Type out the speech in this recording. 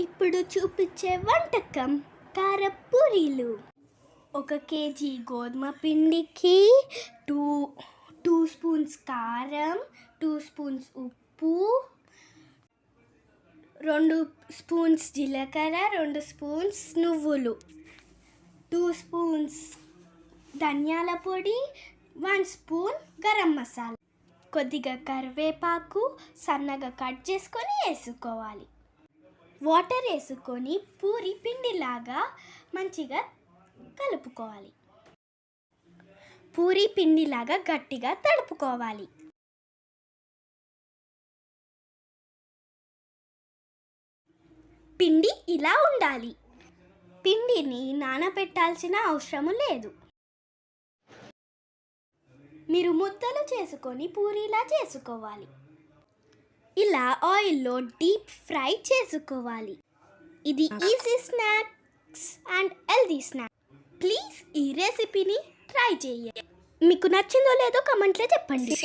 ఇప్పుడు చూపించే వంటకం కారపూరీలు. ఒక కేజీ గోధుమ పిండికి టూ టూ స్పూన్స్ కారం టూ స్పూన్స్ ఉప్పు రెండు స్పూన్స్ జీలకర్ర రెండు స్పూన్స్ నువ్వులు టూ స్పూన్స్ ధనియాల పొడి వన్ స్పూన్ గరం మసాలా. కొద్దిగా కరివేపాకు సన్నగా కట్ చేసుకొని వేసుకోవాలి. వాటర్ వేసుకొని పూరి పిండిలాగా మంచిగా కలుపుకోవాలి. పూరి పిండిలాగా గట్టిగా తడుపుకోవాలి. పిండి ఇలా ఉండాలి. పిండిని నానబెట్టాల్సిన అవసరము లేదు. మీరు ముద్దలు చేసుకొని పూరిలా చేసుకోవాలి. ఇలా ఆయిల్లో డీప్ ఫ్రై చేసుకోవాలి. ఇది easy snacks and healthy snack. Please ఈ రెసిపీని ట్రై చేయండి. మీకు నచ్చిందో లేదో కమెంట్లో చెప్పండి.